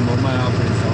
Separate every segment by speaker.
Speaker 1: રામ અમારે આપણે સવા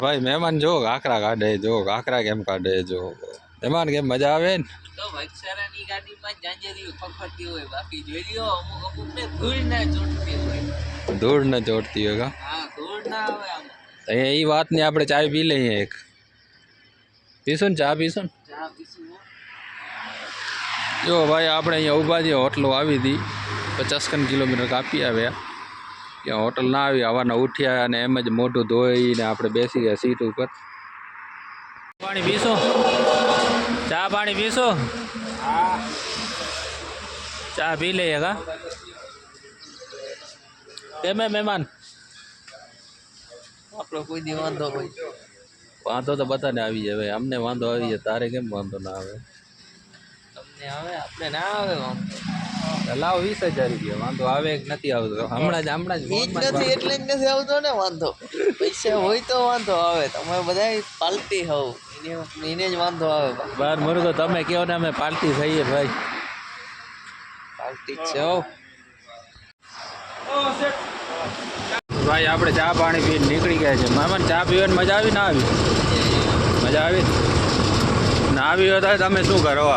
Speaker 1: ભાઈ મહેમાન જો આકરા કાઢે જો આકરા કેમ કાઢે જો મહેમાન કેમ મજા આવે ને?
Speaker 2: તો વક્ષરાની ગાડીમાં જાંજરીઓ ફફડતી હોય બાકી જોઈ લ્યો અમુક ધૂળ ના ચોટતી હોય.
Speaker 1: ધૂળ ન ચોટતી હોય કા?
Speaker 2: હા ધૂળ ના આવે આમ.
Speaker 1: તો એ વાતની આપણે ચા પી લઈએ એક. પીશું ને ચા પીશું ને?
Speaker 2: ચા પીશું
Speaker 1: જો ભાઈ આપણે અહીંયા ઊભા છીએ હોટલો આવી હતી. પચાસ કિલોમીટર કાપી આવ્યા. ત્યાં હોટલ ના આવી હવાના ઉઠ્યા અને એમ જ મોઢું ધોઈને આપણે બેસી ગયા સીટ ઉપર. પાણી પીશો? ચા પાણી પીશો? ચા પી લઈએ કા? કેમે મહેમાન?
Speaker 2: આપણો કોઈ દી વાંધો હોય
Speaker 1: વાંધો તો બધાને આવી જાય ભાઈ. અમને વાંધો આવી જાય તારે કેમ વાંધો ના આવે?
Speaker 2: તમને આવે આપણે ના આવે વાંધો.
Speaker 1: લાવ વીસ હજાર રૂપિયા. વાંધો આવે કે નથી આવતો. હમણાં જ હમણાં જ
Speaker 2: નથી એટલે જ નથી આવતો ને વાંધો. પૈસા હોય તો વાંધો આવે. તમે બધા પાલટી હોવ. એને જ વાંધો આવે.
Speaker 1: બાર મુર્ગો તમે કહો ને અમે પાર્ટી થઈએ ભાઈ.
Speaker 2: પાલટી છે હો
Speaker 1: ભાઈ આપણે ચા પાણી પીને નીકળી ગયા છે. મહેમાન ચા પીવાની મજા આવી? ના આવી. મજા આવી? ના આવી હોય તો તમે શું કરો?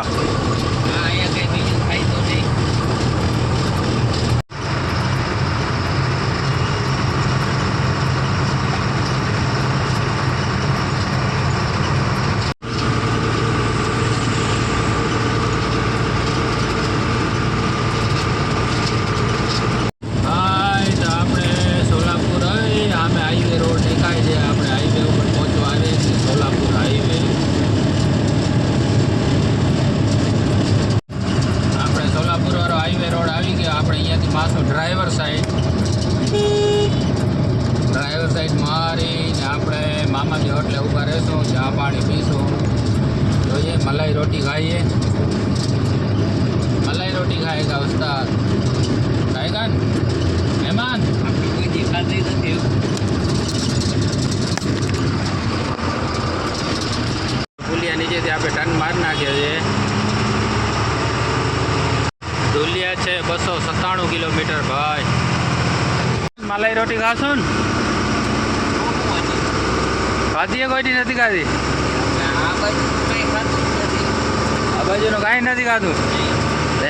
Speaker 1: મલાઈ રોટી ખાશો ને? ખાધી કોઈ નથી ખાધી?
Speaker 2: આ ખાતું
Speaker 1: બાજુનું કાંઈ નથી ખાધું?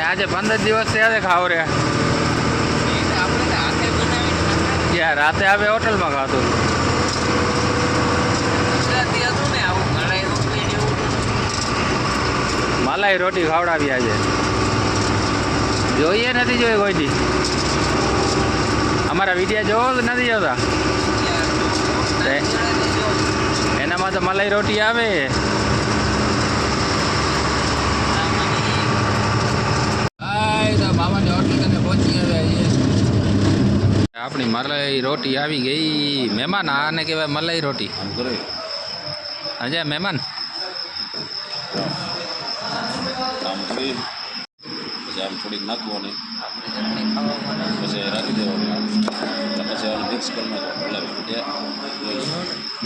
Speaker 1: આજે પંદર દિવસ ત્યારે ખાવ
Speaker 2: ખાતા.
Speaker 1: ત્યાં રાતે આવે હોટલમાં
Speaker 2: આવું મલાઈ
Speaker 1: રોટી ખાવડાવી આજે. જોઈએ નથી જોઈએ કોઈ દી અમારા વીડિયો જોવો કે નથી જોતા એનામાં તો મલાઈ રોટી આવે. હાય તો મામાની હોટલ કને પહોંચી આવ્યા આપણી મલાઈ રોટી આવી ગઈ. મહેમાન આને કહેવાય મલાઈ રોટી.
Speaker 3: આમ કરે
Speaker 1: મહેમાન
Speaker 3: થોડીક નાખવાની. પછી રાખી દેવાની પછી મિક્સ કરી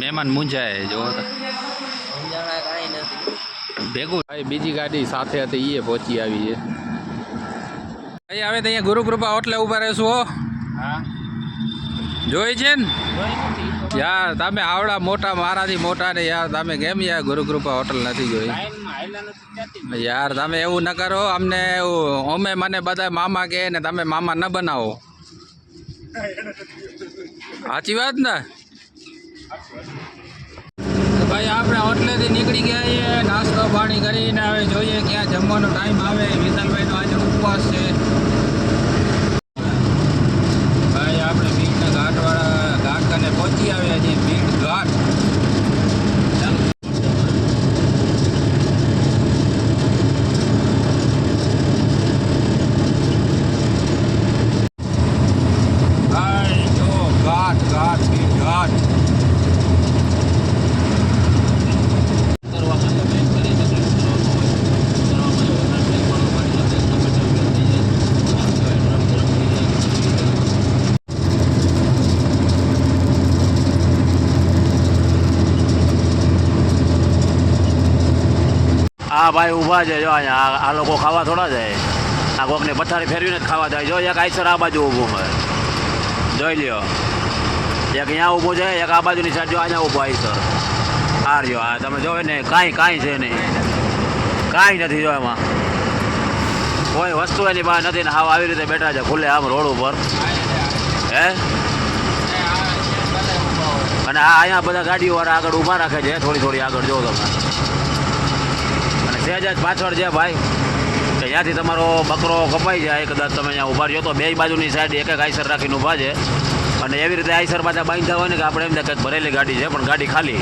Speaker 1: મહેમાન મૂંઝાય જોવો ભેગું. ભાઈ બીજી ગાડી સાથે હતી એ પહોંચી આવી છે. ભાઈ હવે તો અહીંયા ગુરુકૃપા હોટલે ઊભા રહેશું હો. જોઈ છે ને? યાર તમે આવડા મોટા મારાથી મોટા ને યાર તમે કેમ યાર ગુરુકૃપા હોટલ નથી જોઈ? યાર, તમે એવું ન કરો, અમને અમે મને બધા મામા કહે ને તમે મામા ન બનાવો. સાચી વાત ને? ભાઈ, આપણે હોટલેથી નીકળી ગયા છીએ, નાસ્તો પાણી કરીને હવે જોઈએ ક્યાં જમવાનો ટાઈમ આવે. વિશાલભાઈનો આજે ઉપવાસ છે ભાઈ આપણે બીચના ઘાટવાળા ઘાટ કને પહોંચી આવ્યા છીએ ભીડ ઘાટ ચાલો ભાઈ જો ઘાટ ઘાટ ભીડ ઘાટ
Speaker 3: કરવામાં તો મેં કરી શકે કરવામાં હોય કરવામાં વધારે બ્રેક મારવા પાડી દે ટમેટા ઊભા થઈ જાય આમ તો ગરમ ગરમ થઈ જાય
Speaker 4: ભાઈ, ઊભા છે. જો, અહીંયા આ- લોકો ખાવા થોડા જાય. આ કોકને પથારી ફેરવીને જ ખાવા જાય. જો, એક આઈસર આ બાજુ ઊભું હોય. જોઈ લ્યો. એક અહીંયા ઊભો છે, એક આ બાજુની સાઈડ જો અહીંયા ઊભો આઈસર. આ રહ્યો. આ તમે જોવે ને, કાંઈ કાંઈ છે નહીં. કાંઈ નથી જો એમાં. કોઈ વસ્તુ એની પાસે નથી ને હાવ આવી રીતે બેઠા છે, ખુલ્લે આમ રોડ ઉપર. હે? અને આ અહીંયા બધા ગાડીઓ આગળ ઊભા રાખે છે, થોડી થોડી આગળ જો તમે. સહેજ જ પાછળ છે ભાઈ. કે ત્યાંથી તમારો બકરો કપાઈ જાય, કદાચ તમે અહીંયા ઊભા રહ્યો તો બે બાજુની સાઈડ એક એક આઈસર રાખીને ઊભા છે. અને એવી રીતે આઈસર પાછા બાંધતા હોય ને કે આપણે એમ કંઈક ભરેલી ગાડી છે, પણ ગાડી ખાલી.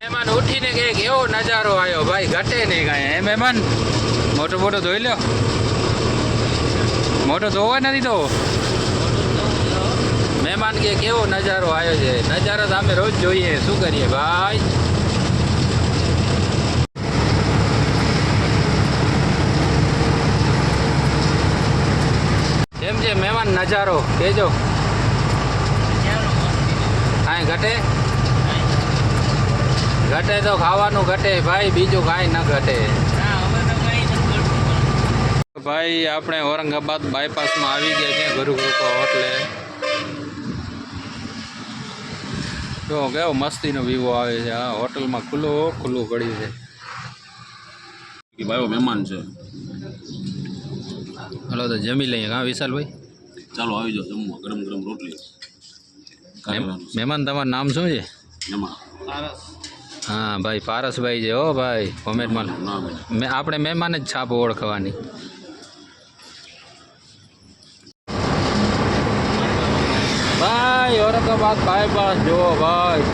Speaker 1: મહેમાન ઉઠીને કે કેવો નજારો આવ્યો, ભાઈ, ઘટે નહીં કાંઈ. એ મહેમાન? મોટો મોટો ધોઈ લો મોટો ધોવા નથી તો મહેમાન કે કેવો નજારો આવ્યો છે. નજારો તો અમે રોજ જોઈએ. શું કરીએ, ભાઈ કેમ છે મહેમાન નજારો કેજો. કાંઈ ઘટે? ઘટે તો ખાવાનું ઘટે ભાઈ બીજું કાંઈ ન ઘટે. ભાઈ આપણે ઔરંગાબાદ બાયપાસમાં આવી ગયા છીએ ગુરુ કૃપા હોટલે? જો કેવો મસ્તીનો વિવો આવે છે. આ હોટલમાં ખુલ્લું ખુલ્લું પડ્યું છે.
Speaker 3: ભાઈઓ મહેમાન છે.
Speaker 1: હલો તો જમી લઈએ. હા વિશાલભાઈ?
Speaker 3: ચાલો આવી જાઓ જમવા ગરમ ગરમ રોટલી.
Speaker 1: મહેમાન તમારું નામ શું છે? હા ભાઈ પારસભાઈ છે હો ભાઈ કોમેન્ટમાં. મેં આપણે મહેમાન જ છાપ ઓળખવાની. ભાઈ ઔરંગાબાદ બાયપાસ જુઓ ભાઈ.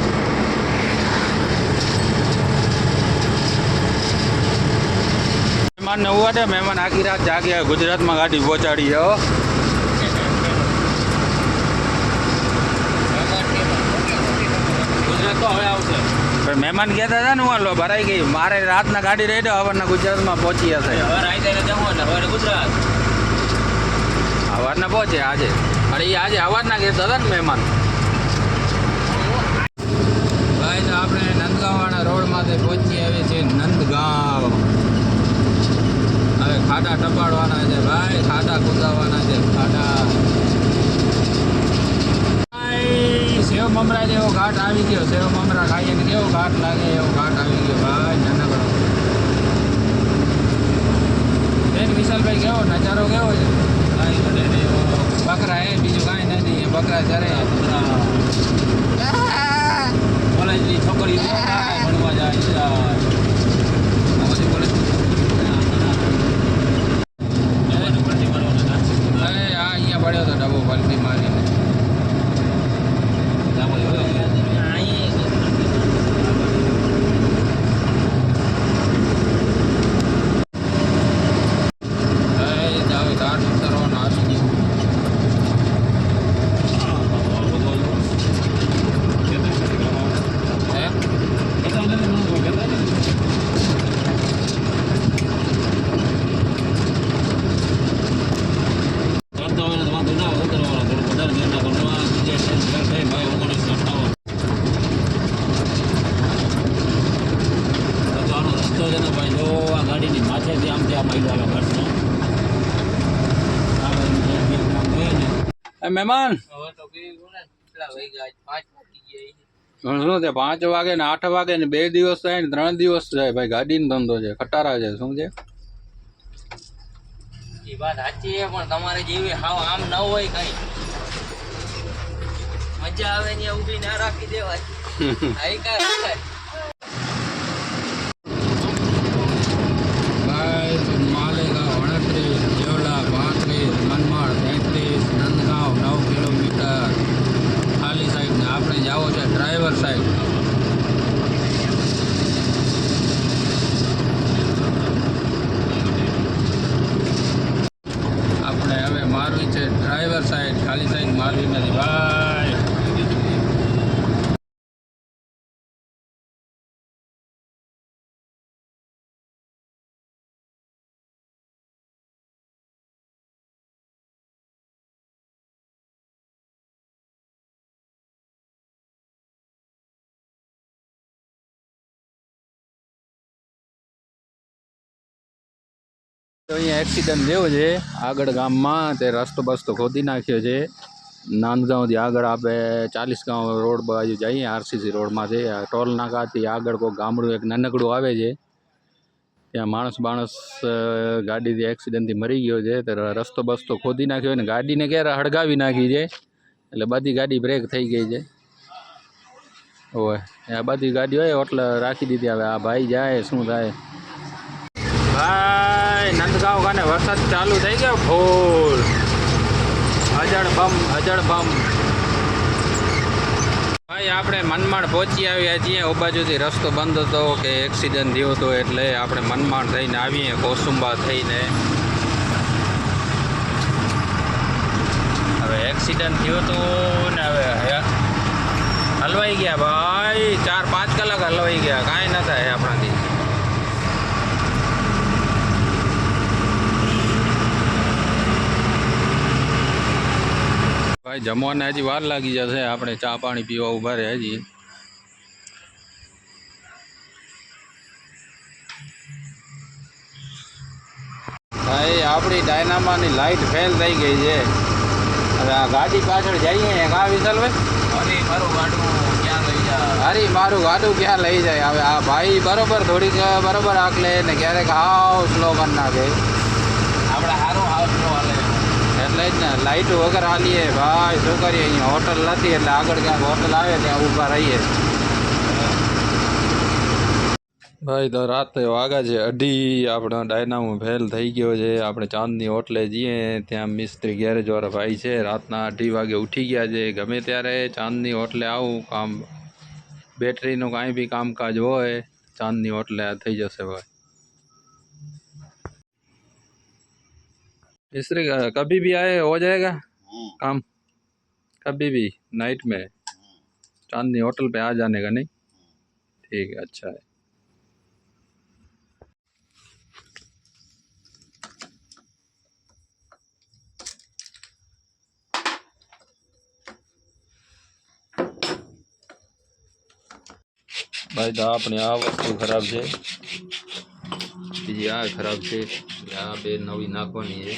Speaker 1: મહેમાનને ઉવાડે મહેમાન આખી રાત જાગ્યા ગુજરાતમાં ગાડી પહોંચાડી છે હો
Speaker 3: ગુજરાત તો હવે આવશે.
Speaker 1: પણ મહેમાન કહેતા હતા ને હું ભરાઈ ગઈ. મારે રાતના ગાડી રહી દો હવારના ગુજરાતમાં પહોંચી હશે
Speaker 3: હવે રાઈતે જવું ને હવે ગુજરાત.
Speaker 1: હવારના પહોંચે આજે. અને એ આજે હવારના કહેતા હતા ને મહેમાન. ભાઈ તો આપણે નંદગાંવવાળા રોડમાંથી પહોંચી આવી છીએ નંદગાંવ. હવે ખાડા ટપાડવાના છે ભાઈ ખાડા કુદાવાના છે ખાડા. મમરા જેવો ઘાટ આવી ગયો સેવ મમરા ખાઈએ ને કેવો ઘાટ લાગે એવો ઘાટ આવી ગયો. ભાઈ નાનકડો. બેન વિશાલભાઈ કેવો? નજારો કેવો છે? બકરા એ બીજું કાંઈ નથી એ બકરા જ્યારે
Speaker 3: કોલેજની છોકરીઓ ભણવા જાય જાય
Speaker 1: આમાંથી બોલે
Speaker 3: એને પલટી મારવાના નાસ્તો
Speaker 1: અરે આ અહીંયા પડ્યો હતો ડબ્બો પલટી મારીને એ જાવ ઘાટ ઉતરવાનો આવી ગયો હે
Speaker 3: કરતા હોય ને તો વાંધો ના આવે ઉતરવાનો થોડું વધારે ધ્યાન રાખવાનું આ બીજે ટેન્શન થાય ભાઈ ઓગણીસ અઠાવન તો રસ્તો ભાઈ જો આ ગાડીની માથેથી આમથી આવ્યો ઘરનો આ બાજુ જે બી આમ હોય ને.
Speaker 1: એ મહેમાન. શું છે પાંચ વાગે ને આઠ વાગે ને બે દિવસ થાય ને ત્રણ દિવસ જાય ભાઈ ગાડીનો ધંધો છે ખટારા છે શું છે?
Speaker 2: એ વાત સાચી છે પણ તમારે જેવી હાવ આમ ન હોય કઈ. મજા આવે ને ઊભી ના રાખી દેવાય. આઈ કાંઈ રખાય.
Speaker 1: ભાઈ માલેગાંવ અડત્રીસ જેવલા પાંત્રીસ મનમાડ તેત્રીસ નંદગાંવ નવ કિલોમીટર ખાલી સાઈડ ને આપણે જાવો છે ડ્રાઈવર સાઈડ આપણે હવે મારવી છે ડ્રાઈવર સાઈડ ખાલી સાઈડ મારવી નથી ભાઈ તો અહીંયા એક્સિડન્ટ થયો છે. આગળ ગામમાં તે રસ્તો બસ્તો ખોદી નાખ્યો છે. નાંદગાંવથી આગળ આપણે ચાલીસ ગાંવ રોડ બાજુ જઈએ, આરસીસી રોડમાંથી ટોલ નાકાથી આગળ કોઈ ગામડું એક નાનકડું આવે છે. ત્યાં માણસ માણસ ગાડીથી એક્સિડન્ટથી મરી ગયો છે. તો રસ્તો બસ્તો ખોદી નાખ્યો ને ગાડીને ક્યારે હળગાવી નાખી છે? એટલે બધી ગાડી બ્રેક થઈ ગઈ છે. હોય આ બધી ગાડી હોય એટલે રાખી દીધી. હવે આ ભાઈ જાય, શું થાય? ભાઈ! નંદગાંવ કાને વરસાદ ચાલુ થઈ ગયો, ફૂલ. અજળ બમ અજળ બમ. ભાઈ, આપણે મનમાડ પહોંચી આવ્યા છીએ. ઓ રસ્તો બંધ હતો કે એક્સિડન્ટ થયો હતો એટલે આપણે મનમાડ થઈને આવીએ, કોસુંબા થઈને. હવે એક્સિડન્ટ થયો હતો ને હવે હલવાઈ ગયા ભાઈ. ચાર પાંચ કલાક હલવાઈ ગયા. કાંઈ ન થાય આપણાથી. ભાઈ જમવાને હજી વાર લાગી જશે. આપણે ચા પાણી પીવા ઊભા રહે હજી ભાઈ આપણી ડાયનામાની લાઈટ ફેલ થઈ ગઈ છે. હવે આ ગાડી પાછળ જઈએ કા વિશાલભાઈ
Speaker 3: અરે મારું ગાડું ક્યાં લઈ જાય?
Speaker 1: અરે મારું ગાડું ક્યાં લઈ જાય? હવે આ ભાઈ બરોબર થોડીક બરોબર આકલે ને ક્યારેક હાવ સ્લો કરી નાખે
Speaker 3: આપણે સારું હાઉસ નો હાલે
Speaker 1: એટલે જ ને વગર હાલીએ. ભાઈ, શું કરીએ અહીંયા? હોટલ નથી, એટલે આગળ ક્યાંક હોટલ આવે ત્યાં ઊભા રહીએ. ભાઈ, તો રાત વાગા છે. અઢી આપણો ડાયનામો ફેલ થઈ ગયો છે. આપણે ચાંદની હોટલે જઈએ. ત્યાં મિસ્ત્રી ગેરેજ વાળા ભાઈ છે. રાતના અઢી વાગે ઉઠી ગયા છે. ગમે ત્યારે ચાંદની હોટલે આવું, કામ બેટરીનું કાંઈ બી કામકાજ હોય, ચાંદની હોટલે થઈ જશે ભાઈ. मिस्त्री का- कभी भी आए हो जाएगा काम कभी भी नाइट में चांदनी होटल पे आ जाने का नहीं ठीक है अच्छा है ભાઈ તો આપણે આ વસ્તુ ખરાબ છે બીજી આ ખરાબ છે એટલે આ બે નવી નાખવાની છે.